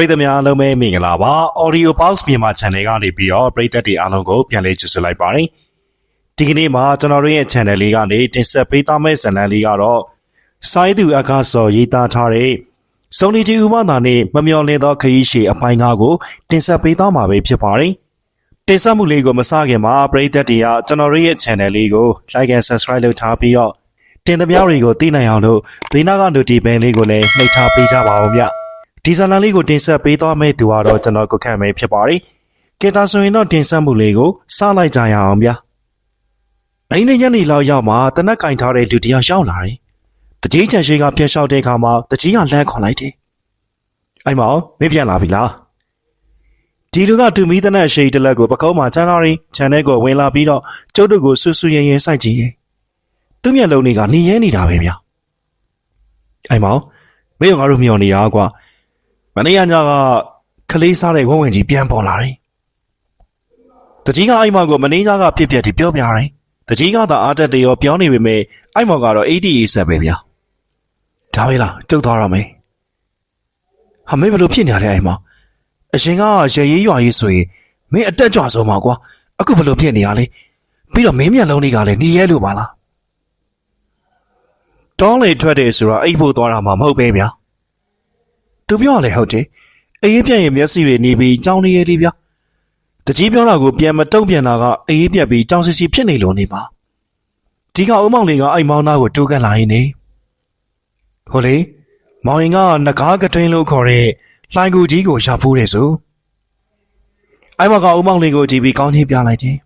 ပရိသတ်များအားလုံးပဲမင်္ဂလာပါ Audio Box မြန်မာ Channel ကနေပြီးတော့ပရိသတ်တွေအားလုံးကိုပြန်လည်ကြိုဆိုလိုက်ပါတယ်ဒီကနေ့မှာကျွန်တော်တို့ရဲ့ Channel လေးကနေတင်ဆက်ပေးသားမယ့်ဇာတ်လမ်းလေးကတော့စိုင်းသူအခါစော်ရေးသားထားတဲ့စုံလီတီဥပမာနဲ့မမျော်လင့်သောခရီးရှည်အပိုင်းကားကိုတင်ဆက်ပေးသားမှာပဲဖြစ်ပါတယ်တင်ဆက်မှုလေးကိုမစခင်မှာပရိသတ်တွေကကျွန်တော်တို့ရဲ့ Channel လေးကို Like and Subscribe လုပ်ထားပြီးတော့တင်သမျှတွေကိုသိနိုင်အောင်လို့ဘေးနားက Notification လေးကိုလည်းနှိပ်ထားပေးကြပါဦးဗျ ဒီဇာတ်လမ်းလေးကိုတင်ဆက်ပေးသွားမယ့်သူကတော့ကျွန်တော်ကိုခန့်မဲဖြစ်ပါတယ်ကင်တာဆိုရင်တော့တင်ဆက်မှုလေးကိုစလိုက်ကြရအောင်ဗျ။အဲ့ဒီညနေလောက်ရောက်မှတနက်ကင်ထားတဲ့လူတစ်ယောက်ရောက်လာတယ်။တကြီးချန်ရှိကပြက်လျှောက်တဲ့အခါမှာတကြီးကလမ်းခေါ်လိုက်တယ်။အဲ့မောင်မင်းပြန်လာပြီလား။ဒီလူကတူမီတနက်ရှိတလက်ကိုပကုံးမှာချမ်းလာရင်ခြံထဲကိုဝင်လာပြီးတော့ကျုပ်တို့ကိုဆူဆူရဲရဲစိုက်ကြည့်တယ်။သူ့မျက်လုံးတွေကหนีရဲနေတာပဲဗျ။အဲ့မောင်မင်းကငါတို့မျောနေတာကွာ။ မနေ့ကညကခလေးစားတဲ့ဝဝင်ကြီးပြန်ပေါ်လာတယ်။တကြီးကအဲ့မောင်ကိုမနေ့ညကပြစ်ပြက်တီပြောပြတယ်။တကြီးကသာအားတက်တယ်ရောပြောနေပေမဲ့အဲ့မောင်ကတော့88ဆက်ပဲဗျာ။ဒါပဲလားကျုပ်သွားရမယ်။ဟာမင်းဘယ်လိုဖြစ်နေရလဲအဲ့မောင်။အရှင်ကရေရေးရွာရေးဆိုရင်မင်းအတက်ကြွဆုံးပါကွာ။အခုဘယ်လိုဖြစ်နေရလဲ။ပြီးတော့မင်းမျက်လုံးတွေကလည်းหนีရဲလို့ပါလား။တောင်းလေထွက်တယ်ဆိုတော့အိပ်ဖို့သွားတာမှမဟုတ်ပဲဗျာ။ သူပြောရလေဟုတ်တယ်။အေးပြက်ရင်မျက်စိတွေနေပြီးကြောင်းနေရလေးဗျာ။တကြီးပြောတာကိုပြန်မတုံ့ပြန်တာကအေးပြက်ပြီးကြောင်းစီစီဖြစ်နေလို့နေပါ။ဒီကအုံမောင်လေးကအိမ်မောင်းသားကိုတိုးကပ်လာရင်နေ။ဟိုလေမောင်ရင်ကငကားကတွင်းလို့ခေါ်တဲ့လှိုင်ကူကြီးကိုရဖိုးတယ်ဆို။အိမ်မောင်ကအုံမောင်လေးကိုကြည့်ပြီးကောင်းချင်းပြလိုက်တယ်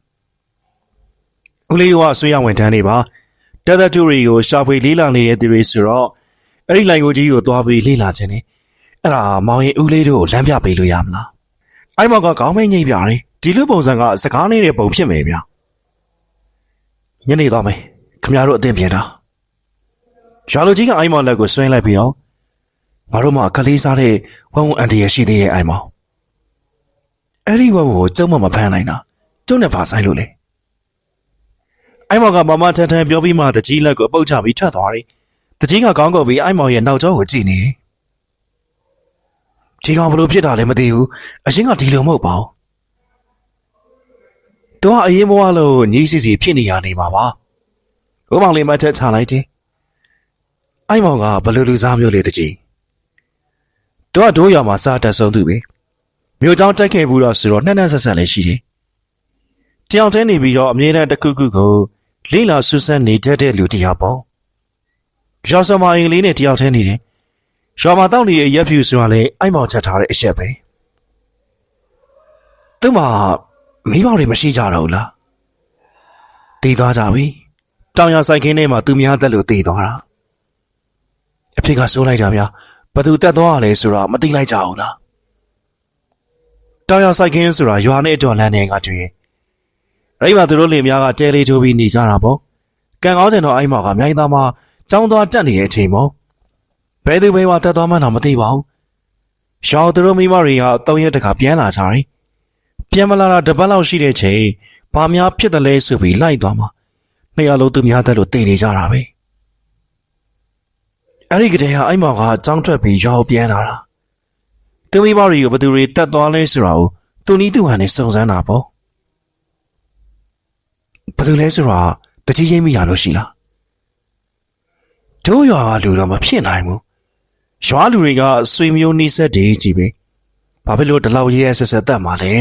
။ဦးလေးကဆွေးရဝင်တန်းနေပါ။တက်တက်တူရီကိုရှာဖွေလေးလာနေတဲ့သူတွေဆိုတော့အဲ့ဒီလှိုင်ကူကြီးကိုသွားပြီးလေးလာခြင်းနဲ့ အဲ့ဒါမောင်ရင်ဦးလေးတို့ကိုလမ်းပြပေးလို့ရမလား။အိမ်မောင်ကခေါင်းမိတ်ညိပ်ပြတယ်။ဒီလိုပုံစံကစကားနေတဲ့ပုံဖြစ်မယ်ဗျာ။ညနေသွားမယ်။ခမရတို့အသင်ပြန်တာ။ရွာလူကြီးကအိမ်မောင်လက်ကိုဆွဲလိုက်ပြီးတော့ငါတို့မှကလေးစားတဲ့ဝုံအန်တရရှိသေးတဲ့အိမ်မောင်။အဲ့ဒီဝုံကိုကျုံမမဖမ်းနိုင်တာ။ကျုံနဲ့ဖာဆိုင်လို့လေ။အိမ်မောင်ကမမထန်ထန်ပြောပြီးမှတကြီးလက်ကိုပုတ်ချပြီးထွက်သွားတယ်။တကြီးကကောင်းကောပြီးအိမ်မောင်ရဲ့နောက်ကျောကိုကြည့်နေတယ်။ ဒီကောင်ဘလို့ဖြစ်တာလဲမသိဘူး။အရင်ကဒီလိုမဟုတ်ပါဘူး။တော့အရင်ဘဝလို့ညီစီစီဖြစ်နေရနေမှာပါ။ဘုမောင်လေးမထက်ချလိုက်တယ်။အိမ်မောင်ကဘလို့လူစားမျိုးလေးတကြီး။တော့တို့ရမှာစားတက်ဆုံးသူပဲ။မြို့เจ้าတိုက်ခဲ့ဘူးတော့ဆိုတော့နှက်နှက်ဆက်ဆက်လေးရှိတယ်။တယောက်တည်းနေပြီးတော့အမြဲတမ်းတစ်ခုခုကိုလိလာဆူဆန်းနေတတ်တဲ့လူတစ်ယောက်ပေါ့။ရောစမအင်္ဂလိပ်နဲ့တယောက်တည်းနေတယ်။ ရွာမှာတောက်နေရဲ့ရက်ဖြူဆိုတာလေအိုက်မောင်ချက်ထားတဲ့အချက်ပဲ။သူ့မှာမိဘတွေမရှိကြတော့ဘူးလား။တည်သွားကြပြီ။တောင်ရဆိုင်ခင်းထဲမှာသူများသက်လို့တည်သွားတာ။အဖေကစိုးလိုက်တာဗျာ။ဘသူတက်သွားရလဲဆိုတော့မသိလိုက်ကြဘူးလား။တောင်ရဆိုင်ခင်းဆိုတာရွာနဲ့အတော်လမ်းတွေကတွေ့။အဲ့ဒီမှာသူတို့လင်များကတဲလေးထိုးပြီးနေကြတာပေါ့။ကံကောင်းတဲ့တော့အိုက်မောင်ကမြိုင်းသားမှာចောင်းသွားတက်နေတဲ့အချိန်ပေါ့။ ဘယ်သူဘယ်ဝါတက်သွားမှတော့မသိပါဘူး။ရှောင်းသူတို့မိမတွေက၃ရက်တခါပြန်လာကြတယ်။ပြန်မလာတာတစ်ပတ်လောက်ရှိတဲ့ချိန်ဘာများဖြစ်တယ်လဲဆိုပြီးလိုက်သွားမှနှစ်ယောက်လုံးသူများတက်လို့တည်နေကြတာပဲ။အဲ့ဒီကတည်းကအိမ်မောင်ကကြောင်းထွက်ပြီးရွာကိုပြန်လာတာ။သူမိမတွေကိုဘယ်သူတွေတက်သွားလဲဆိုတာကိုသူနီးသူဟန်နဲ့စုံစမ်းတာပေါ့။ဘယ်သူလဲဆိုတာတကြီးချင်းမိရလို့ရှိလား။တို့ရွာကလူတော့မဖြစ်နိုင်ဘူး။ ရွာလူတွေကဆွေမျိုးနှိစက်တွေကြီးပဲဘာဖြစ်လို့ဒီလောက်ရဲရဲဆက်ဆက်တတ်မှာလဲ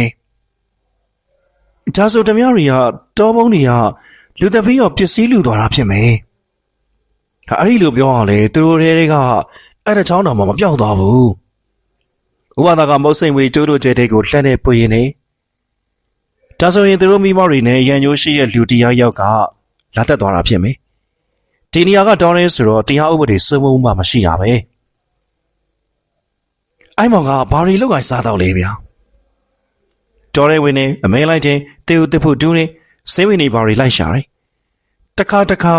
ဒါဆိုတမရတွေကတောပုံးတွေကလူသက်ဖီးတော့ပစ္စည်းလူသွားတာဖြစ်မယ်ဟာအဲ့ဒီလိုပြောအောင်လေသူတို့တွေက အဲ့တဲ့ချောင်းတော်မှာမပြောက်သွားဘူးဥပဒါကမုတ်စိမ်ဝေကျိုးတို့ကျဲတဲ့ကိုလှမ်းနေပွေရင်နေဒါဆိုရင်သူတို့မိမတွေနဲ့ရန်ညိုးရှိရဲ့လူတရားယောက်ကလာတက်သွားတာဖြစ်မယ်ဒီနေရာကတောင်းနေဆိုတော့တရားဥပဒေစိုးမိုးမှမရှိတာပဲ အိုင်မောင်ကဘာရီလောက်ကစားတော့လေဗျာတော်ရဲဝင်နေအမဲလိုက်ချင်းတေဦးတစ်ဖို့တူးနေစင်းဝင်နေဘာရီလိုက်ရှာတယ်တခါတခါ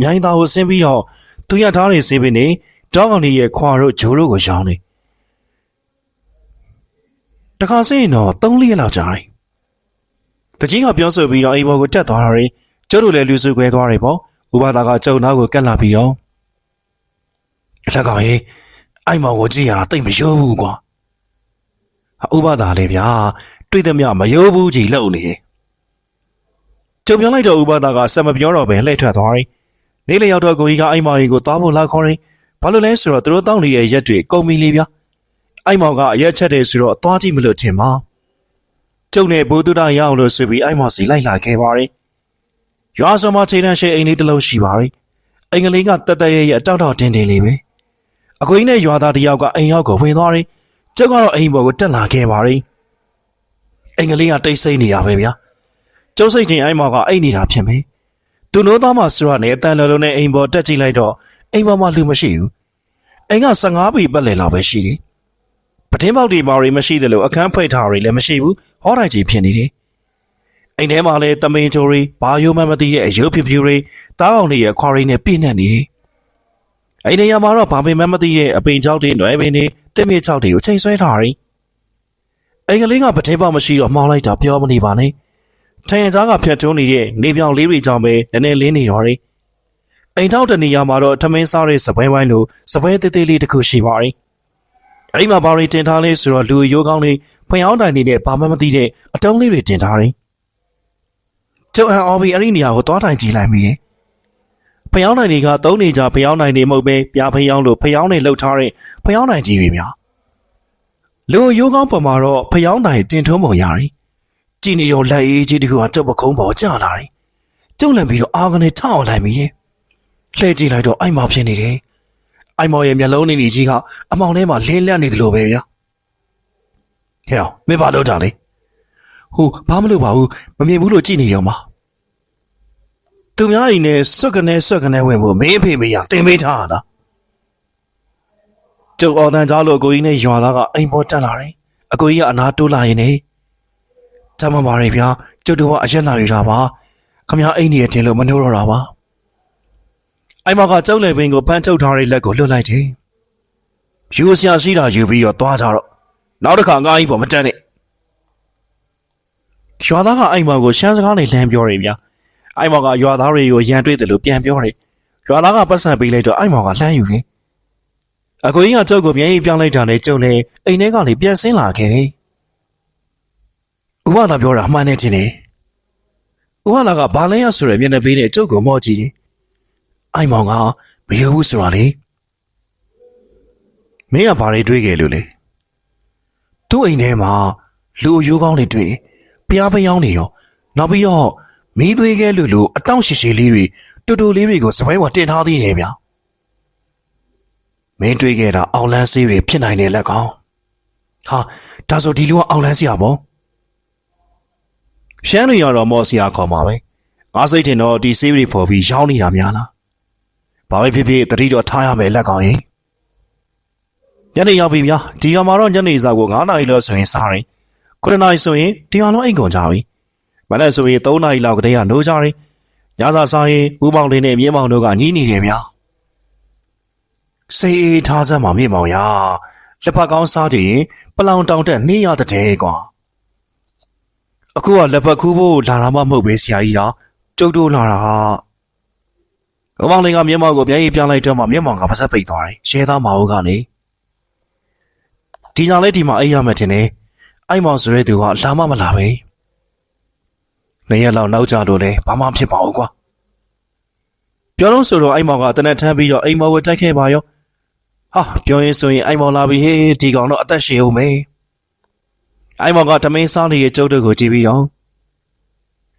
မြိုင်းသားကိုဆင်းပြီးတော့သူရထားနေစေးပင်နေတောင်းကောင်ကြီးရဲ့ခွာတို့ဂျိုးတို့ကိုရောင်းနေတခါစင်းတော့၃လရက်လောက်ကြာတယ်တကြီးကပြောဆိုပြီးတော့အိမ်ဘော်ကိုတက်သွားတာတွေကျုပ်တို့လည်းလူစုခွဲသွားတယ်ပေါ့ဥပဒါကကျုံနာကိုကတ်လာပြီးတော့လက်ကောင်ကြီး အိုက်မောင်ကိုကြည့်ရတာတိတ်မရိုးဘူးကွာဥပဒါလေဗျာတွေ့သည်မမယိုးဘူးကြီးလှုပ်နေတယ်ကျုံပြောလိုက်တော့ဥပဒါကဆက်မပြောတော့ပဲလှည့်ထွက်သွားတယ်နေလေရောက်တော့ကိုကြီးကအိမ်မောင်ကြီးကိုသွားဖို့လာခေါ်တယ်ဘာလို့လဲဆိုတော့သူတို့တောင်းနေတဲ့ရက်တွေကုန်ပြီလေဗျာအိမ်မောင်ကအရက်ချက်တယ်ဆိုတော့သွားကြည့်မလို့ထင်ပါကျုံနဲ့ဘိုးတူတာရအောင်လို့ဆိုပြီးအိမ်မောင်စီလိုက်လာခဲ့ပါတယ်ရွာစမခြေတန်းရှိအိမ်လေးတစ်လုံးရှိပါတယ်အင်္ဂလိပ်ကတက်တက်ရဲ့ရဲ့အတောက်တောက်တင်းတင်းလေးပဲ အကွင်းနဲ့ရွာသားတယောက်ကအိမ်ရောက်ကိုဝင်သွားတယ်ကျုပ်ကတော့အိမ်ပေါ်ကိုတက်လာခဲ့ပါတယ်အင်္ဂလိပ်ကတိတ်ဆိတ်နေရပဲဗျာကျုပ်စိတ်ချင်းအိမ်မောင်ကအိတ်နေတာဖြစ်မယ်သူနိုးသားမှဆိုရနဲ့အတန်လုံးလုံးနဲ့အိမ်ပေါ်တက်ကြည့်လိုက်တော့အိမ်ပေါ်မှာလူမရှိဘူးအိမ်က15ပေပတ်လည်လောက်ပဲရှိတယ်ပတင်းပေါက်တွေမာတွေမရှိတယ်လို့အခန်းဖိတ်ထားတွေလည်းမရှိဘူးဟောတိုင်းကြီးဖြစ်နေတယ်အိမ်ထဲမှာလည်းတမင်ချိုတွေဘာယိုမှမသိတဲ့အယုတ်ဖြူဖြူတွေတားအောင်တွေရဲ့ခွာရင်းနဲ့ပြည့်နှက်နေတယ် အိမ်နေရာမှာတော့ဘာပင်မှမသိတဲ့အပင်ချောက်တွေ၊နွယ်ပင်တွေ၊တက်မြေချောက်တွေကိုချိန်ဆွဲထားတယ်အိမ်ကလေးကပတင်းပေါက်မရှိတော့မှောင်းလိုက်တာပြောမနေပါနဲ့ထိုင်ကြားကဖြတ်တွန်းနေတဲ့နေပြောင်လေးတွေကြောင့်ပဲနည်းနည်းလင်းနေတော့တယ်အိမ်ထောက်တနေရာမှာတော့ထမင်းစားတဲ့စပွဲဝိုင်းလိုစပွဲသေးသေးလေးတစ်ခုရှိပါတယ်။အဲဒီမှာဘာတွေတင်ထားလဲဆိုတော့လူရိုးကောင်းလေးဖွင့်အောင်တိုင်နေတဲ့ဘာမှမသိတဲ့အတုံးလေးတွေတင်ထားတယ်။ကျုပ်အန်အော်ဘီအဲ့ဒီနေရာကိုသွားတိုင်ကြည့်လိုက်မိတယ်။ ဖျောင်းတိုင်တွေကသုံးနေကြဖျောင်းတိုင်တွေမဟုတ်ပဲပြဖျောင်းလိုဖျောင်းတွေလှုပ်ထားတဲ့ဖျောင်းတိုင်ကြီးတွေများ။လူရိုးကောင်းပေါ်မှာတော့ဖျောင်းတိုင်တင်ထုံးပုံရတယ်။ကြည်နေရောလက်အေးကြီးတခုကကျုပ်ပခုံးပေါ်ကျလာတယ်။ကျုပ်လည်းပြီးတော့အာကနေထောက်အောင်လိုက်မိတယ်။လှည့်ကြည့်လိုက်တော့အိုက်မောင်ဖြစ်နေတယ်။အိုက်မောင်ရဲ့မျက်လုံးနေနေကြီးကအမောင်ထဲမှာလင်းလက်နေတယ်လို့ပဲဗျာ။ဟဲ့မင်းဘာလုပ်တာလဲ။ဟိုဘာမလုပ်ပါဘူးမမြင်ဘူးလို့ကြည့်နေရောမှာ။ သူများအိမ်နဲ့ဆွတ်ကနေဆွတ်ကနေဝင်ဖို့မင်းအဖေမေးရတင်ပေးထားတာ။ကျုပ်အော်တန်ကြားလို့အကိုကြီးနဲ့ရွာသားကအိမ်ပေါ်တက်လာတယ်။အကိုကြီးကအနာတိုးလာရင်နေတမန်ပါရီဗျာကျုပ်တို့ကအရက်လာရတာပါ။ခမရအိမ်နေရတင်လို့မနှိုးတော့တာပါ။အိမ်မကကြောက်လေပင်ကိုဖမ်းချုပ်ထားတဲ့လက်ကိုလွတ်လိုက်တယ်။ယူဆရာရှိတာယူပြီးတော့သွားကြတော့နောက်တစ်ခါငါ့အိမ်ပေါ်မတက်နဲ့။ရွာသားကအိမ်မကိုရှမ်းစကားနဲ့လမ်းပြောတယ်ဗျာ။ အိမ်မကရွာသားတွေကိုရန်တွေ့တယ်လို့ပြန်ပြောတယ်။ရွာသားကပတ်စံပေးလိုက်တော့အိမ်မကလှမ်းယူတယ်။အကိုကြီးကကြောက်ကိုမျက်ရည်ပြောင်းလိုက်တာနဲ့ကျုံလေအိမ်ထဲကနေပြန်ဆင်းလာခဲ့တယ်။ဥပဒါပြောတာအမှန်နဲ့ထင်တယ်။ဥပဒါကဘာလဲရဆိုရမျက်နှာပေးနဲ့ကျုပ်ကိုမော့ကြည့်တယ်။အိုင်မောင်ကမယုံဘူးဆိုတာလေ။မင်းကဘာတွေတွေးခဲ့လို့လဲ။သူ့အိမ်ထဲမှာလူအယိုးကောင်းတွေတွေ့တယ်။ပြားပယောင်းတွေရောနောက်ပြီးတော့ မီးသွေးခဲလူလူအတောင့်ရှိရှိလေးတွေတူတူလေးတွေကိုစပွဲပေါ်တင်ထားသေးတယ်ဗျာ။မင်းတွေးခဲ့တာအောင်လန်းစေးတွေဖြစ်နိုင်တယ်လက်ကောင်။ဟာဒါဆိုဒီလူကအောင်လန်းစရာပေါ့။ရှမ်းတွေရတော့မော်စရာခေါ်မှာပဲ။ငါစိတ်ထင်တော့ဒီစေးတွေပေါ်ပြီးရောင်းနေတာများလား။ဘာပဲဖြစ်ဖြစ်တတိတော့ထားရမယ်လက်ကောင်ရင်။ညနေရောက်ပြီဗျာ။ဒီကမှာတော့ညနေစာကို9နာရီလောက်ဆိုရင်စားရင်9နာရီဆိုရင်ဒီအောင်လုံးအိမ်ကုန်ကြပြီ။ မနေ့ဆိုရင်3နာရီလောက်ကတည်းကနိုးကြတယ်။ညစာစားရင်ဦးပေါင်းလေးနဲ့မြင်းပေါင်းတို့ကညီးနေတယ်ဗျာ။စေးအေးထားစမ်းပါမြင့်ပေါင်းရ။လက်ဖက်ကောင်းစားကြည့်ရင်ပလောင်တောင်တက်နှေးရတဲ့ကွာ။အခုကလက်ဖက်ခူးဖို့လာတာမှမဟုတ်ပဲဆရာကြီးတော့ကျုပ်တို့လာတာဟာ။ဦးပေါင်းလေးကမြင်းပေါင်းကိုမျက်ရည်ပြောင်းလိုက်တော့မှမြင်းပေါင်းကပါစက်ပိတ်သွားတယ်။ရဲသားမအောင်ကနေဒီကြောင့်လေဒီမှာအိပ်ရမယ်ထင်တယ်။အိုက်မောင်ဆိုတဲ့သူကလာမမလာပဲ။ နေရလောက်နောက်ကြလို့လေဘာမှဖြစ်ပါဘူးကွာ။ပြောလို့ဆိုတော့အိုက်မောင်ကတနက်ထမ်းပြီးတော့အိမ်မောင်ကိုတိုက်ခဲ့ပါရော။ဟာပြောရင်ဆိုရင်အိုက်မောင်လာပြီဟေးဒီကောင်တော့အသက်ရှည်အောင်မေး။အိုက်မောင်ကတမင်းစားနေတဲ့ကျုပ်တို့ကိုကြည့်ပြီးတော့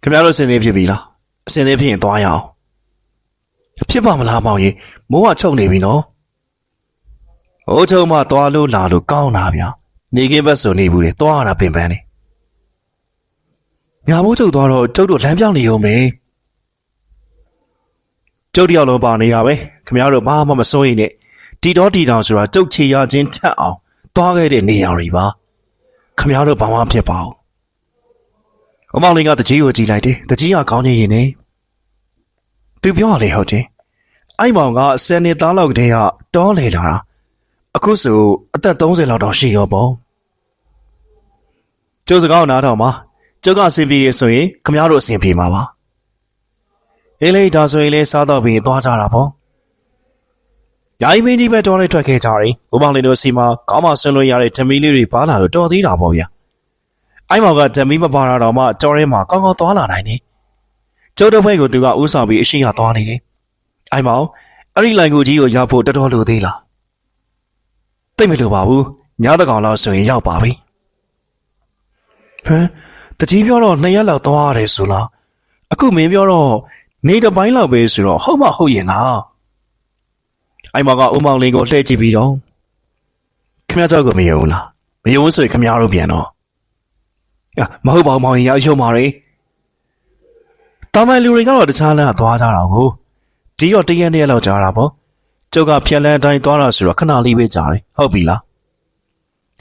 ခင်ဗျားတို့အစင်သေးဖြစ်ပြီလား။အစင်သေးဖြစ်ရင်သွားရအောင်။ဖြစ်ပါမလားမောင်ကြီးမိုးကချုပ်နေပြီနော်။ဟိုးချုံမှသွားလို့လာလို့ကောင်းတာဗျာ။နေကင်းဘက်ဆိုနေဘူးလေသွားရတာပင်ပန်းနေ။ ညာမိုးချုပ်သွားတော့ကျုပ်တို့လမ်းပြောင်းနေုံပဲ။ကျုပ်တယောက်လုံးပါနေရပဲ။ခင်ဗျားတို့ဘာမှမစိုးရင်နဲ့တီတော်တီတောင်ဆိုတာကျုပ်ချေရချင်းထက်အောင်သွားခဲ့တဲ့နေရာတွေပါ။ခင်ဗျားတို့ဘာမှဖြစ်ပါဘူး။အမောင်လေးကတကြီးကိုကြည့်လိုက်တယ်။တကြီးကကောင်းနေရင်နေ။သူပြောရလေဟုတ်တယ်။အိုက်မောင်ကဆယ်နှစ်သားလောက်ကတည်းကတောလေလာတာ။အခုဆိုအသက်30လောက်တောင်ရှိရောပေါ့။ကျုပ်စကားကိုနားထောင်ပါ။ ကျုပ်ကအဆင်ပြေရဆိုရင်ခမရတို့အဆင်ပြေမှာပါ။အေးလေဒါဆိုရင်လေစားတော့ပြီးသွားကြတာပေါ့ယာယီမင်းကြီးပဲတော်လေးထွက်ခဲ့ကြတယ်ဦးမောင်လင်းတို့စီမှာကောင်းမဆွလို့ရတဲ့ဓမီလေးတွေပါလာလို့တော်သေးတာပေါ့ဗျာအဲ့မောင်ကဓမီမပါတာတော့မှတော်ရဲမှာကောင်းကောင်းသွားလာနိုင်တယ်ကျုပ်တို့ဘက်ကိုသူကဥဆောင်ပြီးအရှိရသွားနေတယ်အဲ့မောင်အဲ့ဒီလိုင်ကိုကြီးကိုရောက်ဖို့တော်တော်လိုသေးလားတိတ်မလိုပါဘူးညတကောင်လောက်ဆိုရင်ရောက်ပါပြီဟမ် တကြီးပြောတော့နှစ်ရက်လောက်သွားရတယ်ဆိုလားအခုမင်းပြောတော့နေတစ်ပိုင်းလောက်ပဲဆိုတော့ဟုတ်မဟုတ်ရင်လားအိုင်မကဦးမောင်လေးကိုလှည့်ကြည့်ပြီးတော့ခမရကြောက်ကိုမယုံဘူးလားမယုံဘူးဆိုရင်ခမရတို့ပြန်တော့အာမဟုတ်ပါဘူးမောင်ရင်ရရုံပါလေတာမန်လူတွေကတော့တခြားလမ်းကသွားကြတာကိုဒီတော့တရက်တရက်လောက်ကြာတာပေါ့ကျုပ်ကဖြက်လန်းတိုင်းသွားတာဆိုတော့ခဏလေးပဲကြာတယ်ဟုတ်ပြီလား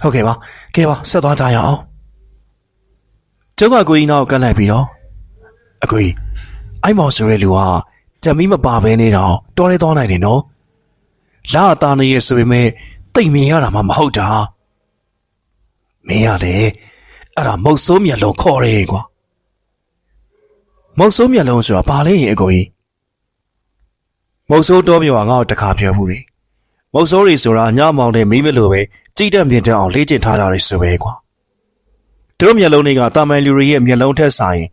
ဟုတ်ကဲ့ပါကဲပါဆက်သွားကြရအောင် ကျုပ်ကကိုကြီးနောက်ကလိုက်ပြီးတော့အကိုကြီးအိုက်မောင်ဆိုတဲ့လူကတမီးမပါဘဲနေတော့တော်ရဲသွားနိုင်တယ်နော်လာအသားနေရဆိုပေမဲ့တိတ်မြင်ရတာမှမဟုတ်တာမင်းရတယ်အဲ့ဒါမုတ်ဆိုးမျက်လုံးခေါ်ရဲကွာမုတ်ဆိုးမျက်လုံးဆိုတာဘာလဲရင်အကိုကြီးမုတ်ဆိုးတော်ပြောကငါ့ကိုတခါပြောဘူးလေမုတ်ဆိုးတွေဆိုတာညမောင်တဲ့မိမလို့ပဲကြိတ်တက်မြင်တက်အောင်လေ့ကျင့်ထားတာတွေဆိုပဲကွာ သူတို့မျက်လုံးတွေကတာမန်လူတွေရဲ့မျက်လုံးထက်ဆိုင်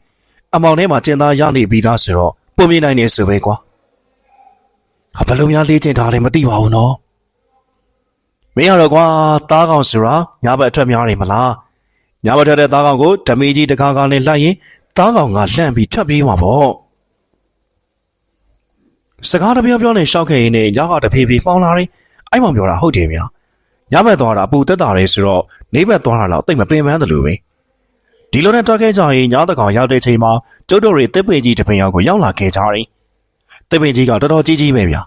အမောင်ထဲမှာကျင်သားရနေပြီးသားဆိုတော့ပုံမြင်နိုင်နေဆိုပဲကွာဟာဘယ်လိုများလေ့ကျင့်ထားလဲမသိပါဘူးနော်မင်းရတော့ကွာသားကောင်ဆိုတာညဘက်အထွက်များနေမလားညဘက်ထွက်တဲ့သားကောင်ကိုဓမီကြီးတခါကလည်းလှိုက်ရင်သားကောင်ကလှန့်ပြီးထွက်ပြေးမှာပေါ့စကားတပြောပြောနဲ့ရှောက်ခဲ့ရင်လည်းညကတဖြည်းဖြည်းပေါင်းလာတယ်အဲ့မှပြောတာဟုတ်တယ်ဗျာညဘက်သွားတာအပူတက်တာလေဆိုတော့နေဘက်သွားတာတော့တိတ်မပင်ပန်းတယ်လို့ပဲ ဒီလိုနဲ့တွားခဲ့ကြရင်ညတကောင်ရောက်တဲ့ချိန်မှာကျုပ်တို့တွေတစ်ပင်ကြီးတစ်ပင်ရောက်ကိုရောက်လာခဲ့ကြတယ်တစ်ပင်ကြီးကတော်တော်ကြီးကြီးပဲဗျာ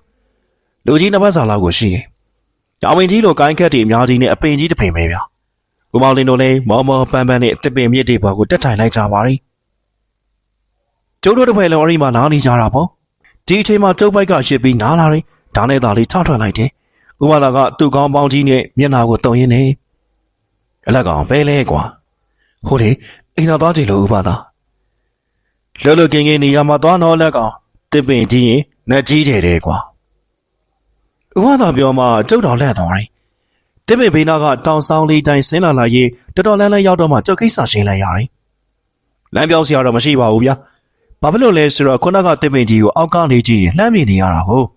လူကြီးနှစ်ပတ်စာလောက်ကိုရှိတယ်။ကြောင်ပင်ကြီးလိုကိုင်းခက်တွေအများကြီးနဲ့အပင်ကြီးတစ်ပင်ပဲဗျာ။ကိုမောင်လင်းတို့လည်းမော်မော်ပန်းပန်းနဲ့တစ်ပင်မြစ်တွေပေါ်ကိုတက်ထိုင်လိုက်ကြပါရီ။ကျုပ်တို့တစ်ဖက်လုံးအရိမှာနားနေကြတာပေါ့။ဒီအချိန်မှာကျုပ်ပိုက်ကရှစ်ပြီးနားလာတယ်။ဒါနဲ့သာလေးထထွက်လိုက်တယ်။ဥမလာကသူ့ကောင်းပေါင်းကြီးနဲ့မျက်နှာကိုတုံရင်းနေ။အလက်ကောင်ပဲလဲကွာ။ ဟိုလေအိမ်သာသွားကြည့်လို့ဥပါသား။လောလောကင်းကင်းနေရမှာသွားတော့လက်ကောင်တစ်ပင်ကြီးရင်နှက်ကြီးတယ်တဲ့ကွာ။ဥပသာပြောမှကျုပ်တော်လက်သွားတယ်။တစ်ပင်ဘေးနာကတောင်ဆောင်လေးတိုင်းဆင်းလာလာရေးတော်တော်လန်းလန်းရောက်တော့မှကျုပ်ကိစ္စရှင်းလိုက်ရတယ်။လမ်းပြောင်းစရာတော့မရှိပါဘူးဗျာ။ဘာဖြစ်လို့လဲဆိုတော့ခုနကတစ်ပင်ကြီးကိုအောက်ကနေကြည့်ရင်လှမ်းမြင်နေရတာဟုတ်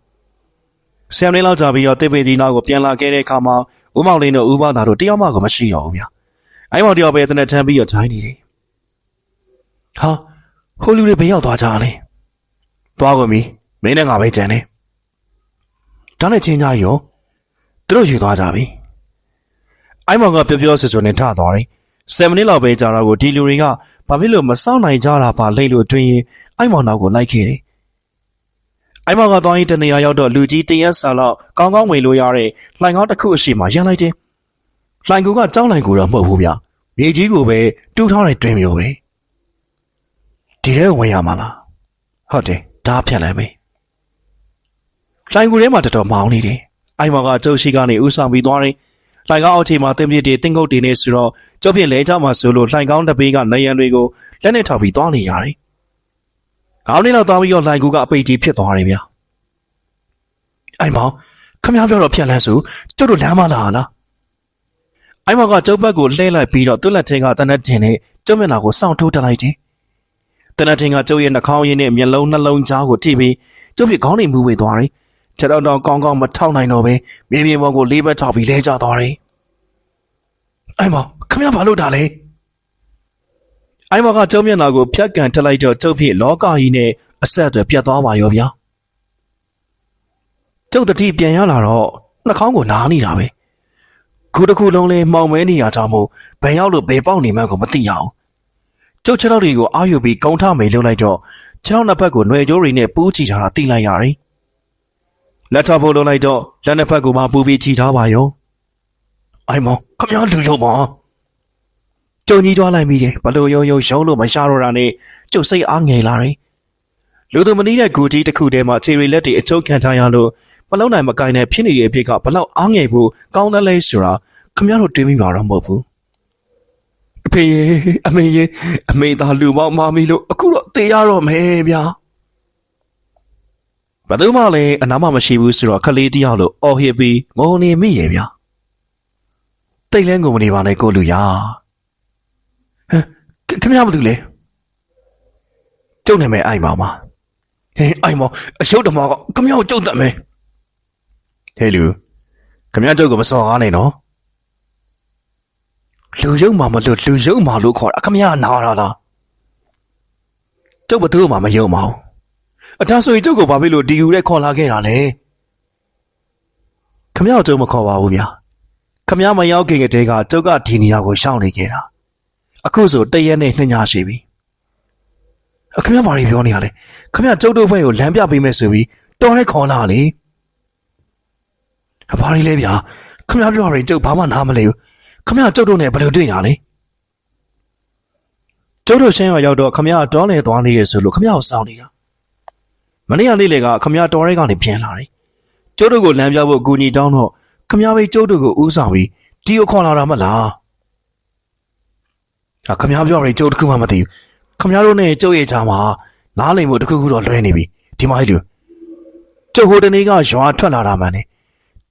။ဆမ်လေးလောက်ကြာပြီးတော့တစ်ပင်ကြီးနောက်ကိုပြန်လာခဲ့တဲ့အခါမှာဦးမောင်လင်းတို့ဦးဘာသာတို့တယောက်မှကိုမရှိတော့ဘူးဗျာ။ အဲ့မောင်တယောက်ပဲတနက်ထမ်းပြီးတော့ထိုင်းနေတယ်။ဟာဟိုလူတွေဘယ်ရောက်သွားကြလဲ။သွားကုန်ပြီ။မင်းနဲ့ငါပဲကြံနေ။ဒါနဲ့ချင်းကြရောသူတို့ယူသွားကြပြီ။အိုင်မောင်ကပြောပြောဆွဆွနဲ့ထသွားတယ်။7မိနစ်လောက်ပဲကြာတော့ကိုဒီလူတွေကဘာဖြစ်လို့မစောင့်နိုင်ကြတာပါလိမ့်လို့တွင်ရင်အိုင်မောင်နောက်ကိုလိုက်ခဲ့တယ်။အိုင်မောင်ကသွားရင်တနေရာရောက်တော့လူကြီးတရက်စာလောက်ကောင်းကောင်းဝင်လို့ရတဲ့လှိုင်ကောင်းတစ်ခုအရှိမှရန်လိုက်တယ်။ လှိုင်ကူကကြောင်းလှိုင်ကူတော့မဟုတ်ဘူးဗျ။မြေကြီးကိုပဲတူးထားတဲ့တွင်မျိုးပဲ။ဒီထဲဝင်ရမှာလား။ဟုတ်တယ်ဒါဖြတ်လိုက်မယ်။လှိုင်ကူထဲမှာတော်တော်မောင်းနေတယ်။အိုင်မောင်ကကျုပ်ရှိကနေဥဆောင်ပြီးသွားတယ်။လှိုင်ကောင်းအောက်ခြေမှာတင်ပြစ်တွေတင်းကုတ်တွေနေဆိုတော့ကျုပ်ပြစ်လဲကြမှာဆိုလို့လှိုင်ကောင်းတစ်ပေးကနေရန်တွေကိုလက်နဲ့ထောက်ပြီးသွားနေရတယ်။ခေါင်းလေးလောက်သွားပြီးတော့လှိုင်ကူကအပိတ်ကြီးဖြစ်သွားတယ်ဗျာ။အိုင်မောင်ခမ ्या ပြောတော့ဖြတ်လန်းစုကျုပ်တို့လမ်းမလာလား။ အိုင်မောင်ကကျုပ်ဘက်ကိုလှည့်လိုက်ပြီးတော့သူ့လက်ထဲကတနက်တင်နဲ့ကျုပ်မျက်နှာကိုစောင့်ထိုးတက်လိုက်တယ်။တနက်တင်ကကျုပ်ရဲ့နှာခေါင်းရင်းနဲ့မျက်လုံးနှလုံးကြားကိုထိပြီးကျုပ်ပြခေါင်းနဲ့မူးဝေသွားတယ်။ခြေတော်တော်ကောင်းကောင်းမထောက်နိုင်တော့ပဲမြေပြင်ပေါ်ကိုလေးဘက်ထောက်ပြီးလဲကျသွားတယ်။အိုင်မောင်ခမ ्या ဘာလို့တာလဲ။အိုင်မောင်ကကျုပ်မျက်နှာကိုဖြတ်ကန်ထလိုက်တော့ကျုပ်ဖြစ်လောကကြီးနဲ့အဆက်အသွယ်ပြတ်သွားပါရောဗျာ။ကျုပ်တတိပြန်ရလာတော့နှာခေါင်းကိုနားနေတာပဲ။ ခုတစ်ခုလုံးလဲမှောင်မဲနေရတာမို့ဘယ်ရောက်လို့ဘယ်ပေါက်နေမှန်းကိုမသိရအောင်။ကျုပ်ခြေထောက်တွေကိုအာယူပြီးကုန်းထမေလှုပ်လိုက်တော့ခြေထောက်နှစ်ဖက်ကိုຫນွယ်ကြိုးတွေနဲ့ပူးချီထားတာသိလိုက်ရတယ်။လက်ထောက်ဖို့လုပ်လိုက်တော့လက်နှစ်ဖက်ကိုမှပူပြီးချီထားပါရော။အိုင်မောင်ခမရလူရုပ်ပါ။ကျုံကြီးသွားလိုက်မိတယ်ဘလို့ရုံရုံရှုံးလို့မရှာတော့တာနဲ့ကျုပ်စိတ်အားငယ်လာတယ်။လူသူမနီးတဲ့ဂူကြီးတစ်ခုထဲမှာခြေရီလက်တွေအချုပ်ခံထားရလို့မလုံးနိုင်မကိုင်းတဲ့ဖြစ်နေတဲ့အဖြစ်ကဘလောက်အားငယ်ဖို့ကောင်းတယ်လဲဆိုတာ ခမရတို့တွေးမိမှာတော့မဟုတ်ဘူး။အဖေရေအမေရေအမေသာလူမောင်မာမီလို့အခုတော့တေးရတော့မယ်ဗျာ။ဘယ်သူမှလည်းအနားမမရှိဘူးဆိုတော့ခလေးတယောက်လို့အော်ဟစ်ပြီးငိုနေမိရဲ့ဗျာတိတ်လဲငုံမနေပါနဲ့ကိုလူရဟမ်ခမရမသူလဲကျုပ်နာမည်အိုင်ပါမဟင်အိုင်မအရှုပ်တမောကခမရကိုကျုပ်တတ်မယ်ဟဲ့လူခမရကျုပ်ကမစော်ကားနဲ့နော် လူယုံမှမလို့လူယုံမှလို့ခေါ်တာခမရနားရလားကျုပ်ဘသူ့မှမယုံပါဘူးအတားဆိုရင်ကျုပ်ကိုဘာဖြစ်လို့ဒီယူတဲ့ခေါ်လာခဲ့တာလဲခမရကျုပ်မခေါ်ပါဘူးဗျာခမရမရောက်ခင်ကတည်းကကျုပ်ကဒီနေရာကိုရှောင်နေခဲ့တာအခုဆိုတရက်နဲ့နှစ်ညရှိပြီအခမရဘာတွေပြောနေရလဲခမရကျုပ်တို့ဘက်ကိုလမ်းပြပေးမယ်ဆိုပြီးတော်ရဲခေါ်လာလေအဘာတွေလဲဗျာခမရပြောရင်ကျုပ်ဘာမှနားမလဲဘူး ခမရကျုပ်တို့နဲ့ဘယ်လိုတွေ့တာလဲကျုပ်တို့ရှင်းရရောက်တော့ခမရတောင်းနေသွားနေရဆိုလို့ခမရကိုစောင့်နေတာမနေ့ကနေ့လေကခမရတော်ရဲကနေပြန်လာတယ်ကျုပ်တို့ကိုလမ်းပြဖို့အကူအညီတောင်းတော့ခမရပဲကျုပ်တို့ကိုဥဆောင်ပြီးတီကိုခေါ်လာတာမလားအခမရပြောရင်ကျုပ်တခုမှမသိဘူးခမရတို့နဲ့ကျုပ်ရဲ့ချာမှာနားလိမ်မှုတခုခုတော့လွဲနေပြီဒီမိုင်းလူကျုပ်ဟိုတနေ့ကရွာထွက်လာတာမှန်တယ်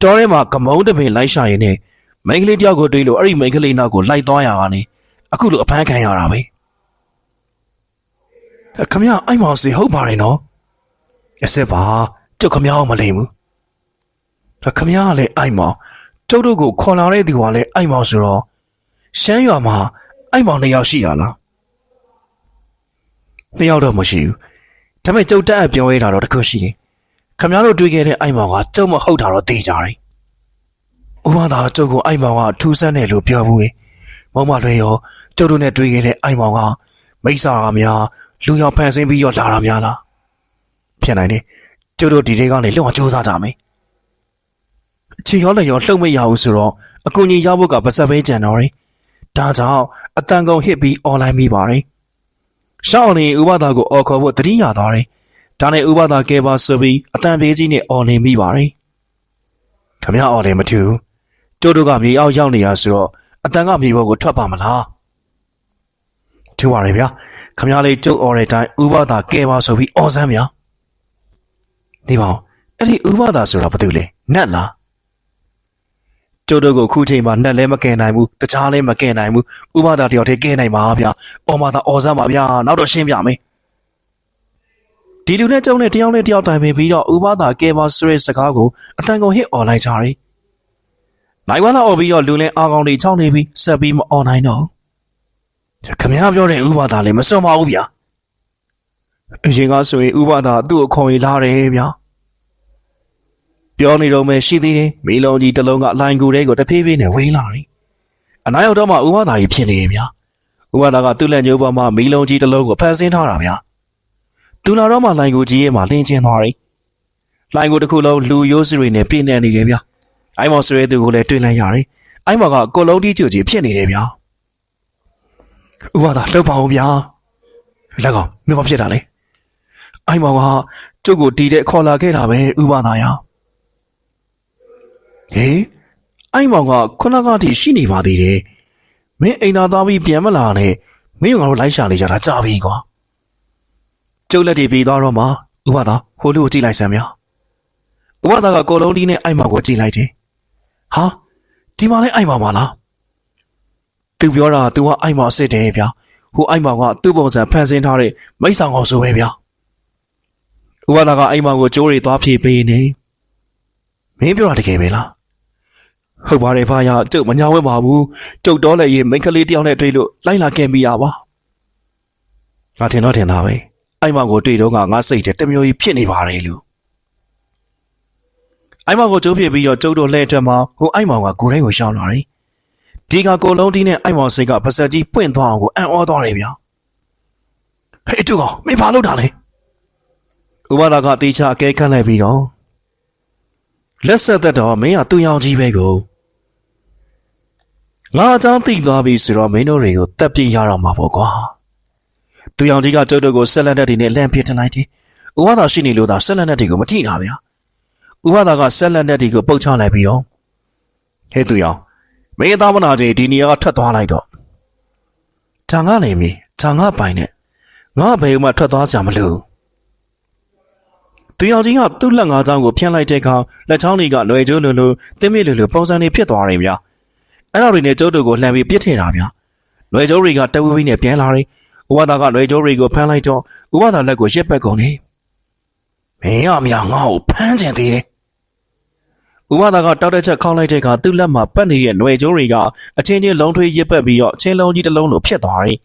တော်ထဲမှာကမုံတပင်လိုက်ရှာရင်နဲ့ မိန်းကလေးတယောက်ကိုတွေးလို့အဲ့ဒီမိန်းကလေးနောက်ကိုလိုက်သွားရတာနေအခုလိုအဖမ်းခံရတာပဲခမရအိုက်မောင်စီဟုတ်ပါတယ်နော်အစ်စ်ပါကျုပ်ခမရအောင်မလိမ်ဘူးခမရကလည်းအိုက်မောင်ကျုပ်တို့ကိုခေါ်လာတဲ့သူကလည်းအိုက်မောင်ဆိုတော့ရှမ်းရွာမှာအိုက်မောင်နှစ်ယောက်ရှိတာလားနှစ်ယောက်တော့မရှိဘူးဒါပေမဲ့ကျုပ်တက်အပြောရတာတော့တခုရှိတယ်ခမရတို့တွေ့ခဲ့တဲ့အိုက်မောင်ကကျုပ်မဟုတ်တာတော့သိကြတယ် ဥပမာကျုပ်ကိုအိုက်မောင်ကထူးဆန်းတယ်လို့ပြောဘူးလေမုံမလွှဲရောကျုပ်တို့နဲ့တွေ့ခဲ့တဲ့အိုက်မောင်ကမိစ္ဆာကများလူရောက်ဖန်ဆင်းပြီးတော့လာတာများလားဖြစ်နိုင်တယ်ကျုပ်တို့ဒီတွေကနေလုံအောင်စူးစမ်းကြမယ်ချီရောလည်းရောလှုပ်မရဘူးဆိုတော့အကူကြီးရဖို့ကပါစက်ပဲကြံတော့တယ်ဒါကြောင့်အတန်ကုန်ဟစ်ပြီးအွန်လိုင်းမိပါတယ်ရှောင်းနေဥပဒါကိုအော်ခေါ်ဖို့တတိယသွားတယ်ဒါနဲ့ဥပဒါကဲပါဆိုပြီးအတန်ပေးကြီးနဲ့អော်နေမိပါတယ်ခမရអော်တယ်မထူးကျိုး တို့တို့ကမြေအောက်ရောက်နေရဆိုတော့အတန်ကမြေပေါ်ကိုထွက်ပါမလားထူပါရယ်ဗျာခမရလေးကျုပ်အော်တဲ့အတိုင်းဥပဒါကဲပါဆိုပြီးအော်စမ်းဗျာနေပါဦးအဲ့ဒီဥပဒါဆိုတာဘာတူလဲနတ်လားကျုပ်တို့ကိုခုချိန်မှာနှက်လဲမကင်နိုင်ဘူးတခြားလဲမကင်နိုင်ဘူးဥပဒါတယောက်တည်းကင်နိုင်ပါဗျာအော်မသာအော်စမ်းပါဗျာနောက်တော့ရှင်းပြမယ်ဒီလူနဲ့ကျုံနဲ့တယောက်နဲ့တယောက်တိုင်ပင်ပြီးတော့ဥပဒါကဲပါဆိုတဲ့စကားကိုအတန်ကုန်ဟစ်အော်လိုက်ကြတယ် နိုင်ဝါလာអော်ပြီးတော့လူလဲအာကောင်တွေချောင်းနေပြီးဆက်ပြီးမអော်နိုင်တော့ခမရပြောတဲ့ဥပဒါလည်းမစွန်ပါဘူးဗျာအရင်ကဆိုရင်ဥပဒါသူ့ကိုခေါ်ရင်လာတယ်ဗျာပြောနေတော့မှရှိသေးတယ်မီးလုံးကြီးတစ်လုံးကလိုင်ကူတဲကိုတဖြည်းဖြည်းနဲ့ဝင်းလာတယ်အနားရောက်တော့မှဥပဒါကြီးဖြစ်နေတယ်ဗျာဥပဒါကသူ့လက်ညှိုးပေါ်မှာမီးလုံးကြီးတစ်လုံးကိုဖန်ဆင်းထားတာဗျာသူလာတော့မှလိုင်ကူကြီးရဲ့မှာလင်းကျင်းသွားတယ်လိုင်ကူတစ်ခုလုံးလူရိုးစတွေနဲ့ပြည့်နေနေတယ်ဗျာ အိုင်မော်ဆွဲသူကိုလည်းတွေ့လိုက်ရတယ်အိုင်မော်ကကိုလုံးတီးကြွကြီးဖြစ်နေတယ်ဗျာဥပဒါလှုပ်ပါဦးဗျာလက်ကောင်မင်းမဖြစ်တာလေအိုင်မောင်ကကျုပ်ကိုတီးတဲ့ခေါ်လာခဲ့တာပဲဥပဒါရဟေးအိုင်မောင်ကခုနကတည်းရှိနေပါသေးတယ်မင်းအိမ်သာသားပြီးပြန်မလာနဲ့မင်းကငါတို့လိုက်ရှာနေကြတာကြာပြီကွာကျုပ်လက်တွေပြီးသွားတော့မှဥပဒါဟိုလူကိုကြည့်လိုက်စမ်းဗျာဥပဒါကကိုလုံးတီးနဲ့အိုင်မောင်ကိုကြည့်လိုက်တယ် ဟာဒီမှာလဲအိုင်မောင်ပါလားသူပြောတာ तू ကအိုက်မောင်စစ်တယ်ဗျာဟိုအိုက်မောင်ကသူ့ပုံစံဖန်ဆင်းထားတဲ့မိတ်ဆောင်အောင်ဆိုပဲဗျာဥပဒါကအိုက်မောင်ကိုကြိုးရီသွားဖြေပေးနေမင်းပြောတာတကယ်ပဲလားဟုတ်ပါတယ်ဖာရကျုပ်မညာဝဲပါဘူးကျုပ်တော့လည်းရေမိန်းကလေးတယောက်နဲ့တွေ့လို့လိုက်လာခဲ့မိတာပါငါထင်တော့ထင်တာပဲအိုက်မောင်ကိုတွေ့တော့ကငါစိတ်ထဲတမျိုးကြီးဖြစ်နေပါတယ်လို့ အိုက်မောင်ကိုကြိုးပြပြီးတော့ကျုပ်တို့လှဲ့ထွက်မှာဟိုအိုက်မောင်ကကိုယ်တိုင်းကိုရှောင်းလာတယ်ဒီကကိုလုံးတီးနဲ့အိုက်မောင်စိတ်ကပါဆက်ကြီးပွင့်သွားအောင်ကိုအံ့ဩသွားတယ်ဗျာဟေးတူကောင်မင်းဘာလုပ်တာလဲဥပဒါကတေချာအကဲခတ်လိုက်ပြီးတော့လက်ဆက်သက်တော့မင်းကသူ့ရောင်ကြီးပဲကိုငါအကြောင်းသိသွားပြီဆိုတော့မင်းတို့တွေကိုတက်ပြရတော့မှာပေါ့ကွာသူရောင်ကြီးကကျုပ်တို့ကိုဆက်လက်တဲ့တွေနဲ့လန့်ပစ်ထလိုက်တယ်ဥပဒါရှိနေလို့သာဆက်လက်တဲ့တွေကိုမထိတာဗျာ ဥပဒါကဆက်လက်တဲ့တွေကိုပုတ်ချလိုက်ပြီးတော့ဟဲ့သူရောင်မင်းသားမနာချင်းဒီနေရာကထွက်သွားလိုက်တော့ဂျန်ကလည်းမင်းဂျန်ကပိုင်နဲ့ငါဘယ်မှထွက်သွားကြမလို့သူယောက်ကြီးကသူ့လက်ငါးချောင်းကိုဖျက်လိုက်တဲ့အခါလက်ချောင်းတွေကလွယ်ကျိုးလိုလိုတင်းမြစ်လိုလိုပုံစံတွေဖြစ်သွားတယ်ဗျာအဲ့ဒါတွေနဲ့ကျုပ်တို့ကိုလှမ်းပြီးပြစ်ထည့်တာဗျာလွယ်ကျိုးတွေကတဝီဝီနဲ့ပြန်လာတယ်ဥပဒါကလွယ်ကျိုးတွေကိုဖမ်းလိုက်တော့ဥပဒါလက်ကိုရစ်ပက်ကုန်တယ် မင်းရမြငါ့ကိုဖမ်းကျင်သေးတယ်ဥပဒါကတောက်တဲ့ချက်ခေါင်းလိုက်တဲ့အခါသူ့လက်မှာပတ်နေတဲ့လွယ်ကျိုးတွေကအချင်းချင်းလုံးထွေးရစ်ပက်ပြီးတော့ချင်းလုံးကြီးတစ်လုံးလိုဖြစ်သွားတယ်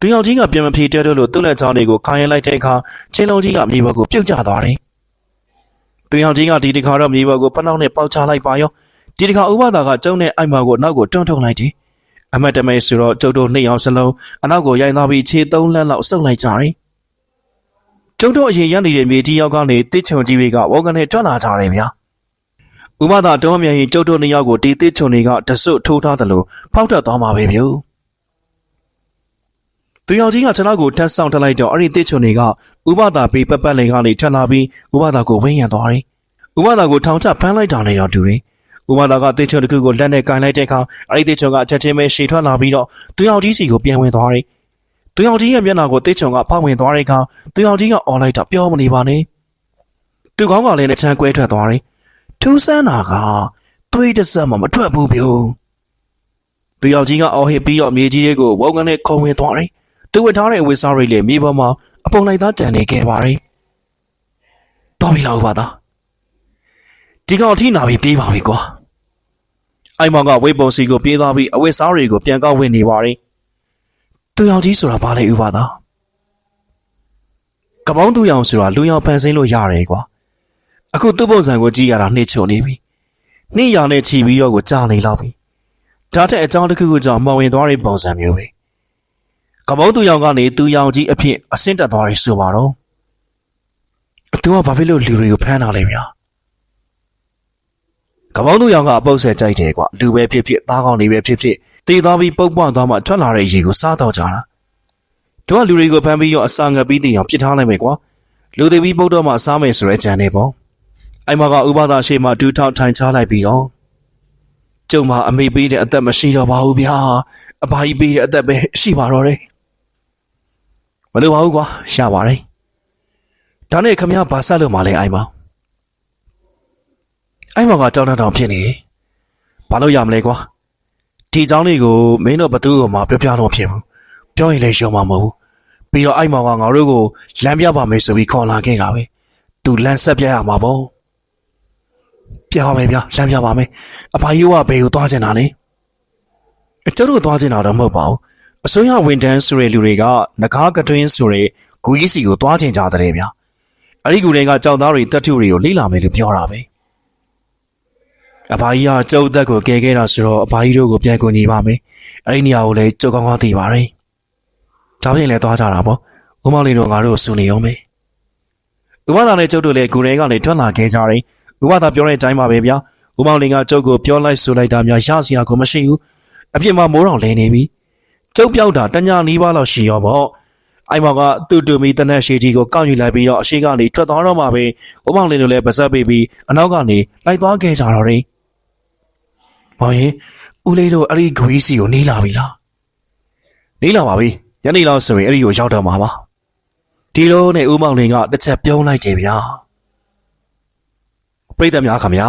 သူယောက်ကြီးကပြန်မဖြေတဲတော့လို့သူ့လက်ချောင်းတွေကိုခိုင်းရင်လိုက်တဲ့အခါချင်းလုံးကြီးကမြေပေါ်ကိုပြုတ်ကျသွားတယ်။သူယောက်ကြီးကဒီတစ်ခါတော့မြေပေါ်ကိုပနှောက်နဲ့ပေါက်ချလိုက်ပါရော။ဒီတစ်ခါဥပဒါကကျုံနဲ့အိုက်မာကိုနောက်ကိုတွန်းထုတ်လိုက်တယ်။အမတ်တမဲဆိုတော့ကျုပ်တို့နှစ်ယောက်စလုံးအနောက်ကိုရိုင်းသွားပြီးခြေသုံးလမ်းလောက်ဆုပ်လိုက်ကြတယ်။ ကျုပ်တို့အရင်ရနေတဲ့မြေကြီးရောက်ကနေတစ်ချုံကြီးတွေကဝေါကနေထွက်လာကြတယ်ဗျာ။ဥပဒါတော်မြန်ရင်ကျုပ်တို့နှစ်ယောက်ကိုဒီတစ်ချုံတွေကတဆွတ်ထိုးထားတယ်လို့ဖောက်ထွက်သွားမှာပဲဗျာ။သူယောက်ကြီးကကျွန်တော်ကိုထပ်ဆောင်ထလိုက်တော့အဲ့ဒီတစ်ချုံတွေကဥပဒါပေးပက်ပက်လင်ကနေထပ်လာပြီးဥပဒါကိုဝင်းရံသွားတယ်။ဥပဒါကိုထောင်ချဖမ်းလိုက်တာနဲ့တော့တူတယ်။ဥပဒါကတစ်ချုံတစ်ခုကိုလက်နဲ့ကင်လိုက်တဲ့အခါအဲ့ဒီတစ်ချုံကအချက်ချင်းပဲရှည်ထွက်လာပြီးတော့သူယောက်ကြီးစီကိုပြန်ဝင်သွားတယ်။ သူယောက်ကြီးရဲ့မျက်နှာကိုတစ်ချုံကဖောက်ဝင်သွားတဲ့အခါသူယောက်ကြီးကအော်လိုက်တာပြောမနေပါနဲ့။သူကောင်းကလည်းနဲ့ချမ်းကွဲထွက်သွားတယ်။ထူးဆန်းတာကသွေးတစ်စက်မှမထွက်ဘူးဗျ။သူယောက်ကြီးကအော်ဟစ်ပြီးတော့မြေကြီးတွေကိုဝုန်းကနေခုံဝင်သွားတယ်။သူဝတ်ထားတဲ့ဝစ်စားတွေလည်းမြေပေါ်မှာအပုံလိုက်သားတန်နေခဲ့ပါတယ်။တော်ပြီလားဥပါသား။ဒီကောင်အထိနာပြီးပြေးပါပြီကွာ။အိုင်မောင်ကဝိတ်ပုံစီကိုပြေးသွားပြီးအဝစ်စားတွေကိုပြန်ကောက်ဝင်နေပါတယ်။ သူယောက်ကြီးဆိုတာဘာလဲဥပါသား။ကပောင်းသူယောင်ဆိုတာလူယောင်ဖန်ဆင်းလို့ရတယ်ကွာ။အခုသူ့ပုံစံကိုကြည့်ရတာနှိမ့်ချုံနေပြီ။နှိမ့်ရနဲ့ချီပြီးတော့ကိုကြားနေလောက်ပြီ။ဒါတဲ့အကြောင်းတစ်ခုခုကြောင့်မောင်ဝင်သွားတဲ့ပုံစံမျိုးပဲ။ကမောသူယောင်ကနေသူယောင်ကြီးအဖြစ်အဆင့်တက်သွားပြီဆိုပါတော့။သူကဘာဖြစ်လို့လူတွေကိုဖမ်းတာလဲဗျာ။ကမောသူယောင်ကအပုတ်ဆက်ကြိုက်တယ်ကွာ။လူပဲဖြစ်ဖြစ်သားကောင်းနေပဲဖြစ်ဖြစ် တည်သွားပြီးပုတ်ပွားသွားမှထွက်လာတဲ့ရေကိုစားတော့ကြတာ။တို့ကလူတွေကိုဖမ်းပြီးတော့အစာငတ်ပြီးတည်အောင်ပစ်ထားလိုက်မယ်ကွာ။လူတွေပြီးပုတ်တော့မှစားမယ်ဆိုရဲကြံနေပေါ့။အိုင်မကဥပဒါရှိမှဒူးထောက်ထိုင်ချလိုက်ပြီးတော့ကျုံမအမေပေးတဲ့အသက်မရှိတော့ပါဘူးဗျာ။အဘကြီးပေးတဲ့အသက်ပဲရှိပါတော့တယ်။မလိုပါဘူးကွာရှာပါတယ်။ဒါနဲ့ခမရဘာဆက်လို့မလဲအိုင်မ။အိုင်မကတောင်းတောင်းဖြစ်နေတယ်။ဘာလို့ရမလဲကွာ။ ဒီအကြောင်းလေးကိုမင်းတို့ဘသူ့ကိုမှပြောပြတော့ဖြစ်ဘူးပြောရင်လည်းရှုံမှာမဟုတ်ဘူးပြီးတော့အဲ့မှာကငါတို့ကိုလမ်းပြပါမယ်ဆိုပြီးခေါ်လာခဲ့တာပဲသူလမ်းဆက်ပြရမှာပေါ့ပြပါမယ်ဗျာလမ်းပြပါမယ်အဖိုင်ရိုးကဘယ်ကိုသွားချင်တာလဲအကျတို့သွားချင်တာတော့မဟုတ်ပါဘူးအစိုးရဝန်ထမ်းဆိုတဲ့လူတွေကငကားကတွင်းဆိုတဲ့ဂူကြီးစီကိုသွားချင်ကြတဲ့ဗျာအဲ့ဒီဂူတွေကကြောင်သားတွေတက်ထုတွေကိုလိလာမယ်လို့ပြောတာပဲ။ အဘကြီးကကျုပ်သက်ကိုကဲခဲ့တာဆိုတော့အဘကြီးတို့ကိုပြန်ကူညီပါမယ်။အဲ့ဒီနေရာကိုလည်းကျုပ်ကောင်းကောင်းသိပါတယ်။ဒါပြင်လည်းသွားကြတာပေါ့။ဦးမောင်လေးတို့ငါတို့ကိုစုနေအောင်မယ်။ဥပဒါနဲ့ကျုပ်တို့လည်းဂူတွေကနေထွက်လာခဲ့ကြတယ်။ဥပဒါပြောတဲ့အတိုင်းပါပဲဗျာ။ဦးမောင်လေးကကျုပ်ကိုပြောလိုက်ဆိုလိုက်တာများရစရာကိုမရှိဘူး။အပြစ်မှာမိုးတော်လဲနေပြီ။ကျုပ်ပြောက်တာတညာနီးပါးလောက်ရှိရောပေါ့။အိုင်မောင်ကသူ့တူမီတနက်ရှိတီကိုကောက်ယူလိုက်ပြီးတော့အရှိကနေထွက်သွားတော့မှပဲဦးမောင်လေးတို့လည်းပါဆက်ပေးပြီးအနောက်ကနေလိုက်သွားခဲ့ကြတော့တယ်။ မောင်ရင်ဦးလေးတို့အဲ့ဒီဂွေးစီကိုနေလာပြီလား။နေလာပါပြီ။ညနေလောက်ဆိုရင်အဲ့ဒီကိုရောက်တော့မှာပါ။ဒီလိုနဲ့ဦးမောင်လင်းကတစ်ချက်ပြုံးလိုက်တယ်ဗျာ။ပရိသတ်များခင်ဗျာ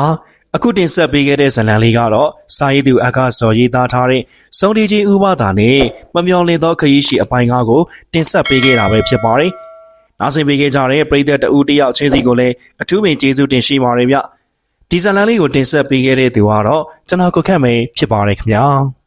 အခုတင်ဆက်ပေးခဲ့တဲ့ဇာတ်လမ်းလေးကတော့စာရေးသူအကစော်ရေးသားထားတဲ့စုံဒီချင်းဥပဒါနဲ့မမျော်လင့်သောခရီးရှိအပိုင်းကားကိုတင်ဆက်ပေးခဲ့တာပဲဖြစ်ပါတယ်။နောက်ဆက်ပေးခဲ့ကြတဲ့ပရိသတ်တဦးတယောက်ချင်းစီကိုလည်းအထူးပင်ကျေးဇူးတင်ရှိပါတယ်ဗျ။ ဒီဇာတ်လမ်းလေးကိုတင်ဆက်ပေးခဲ့တဲ့သူကတော့ကျွန်တော်ကိုခန့်မေဖြစ်ပါတယ်ခင်ဗျာ။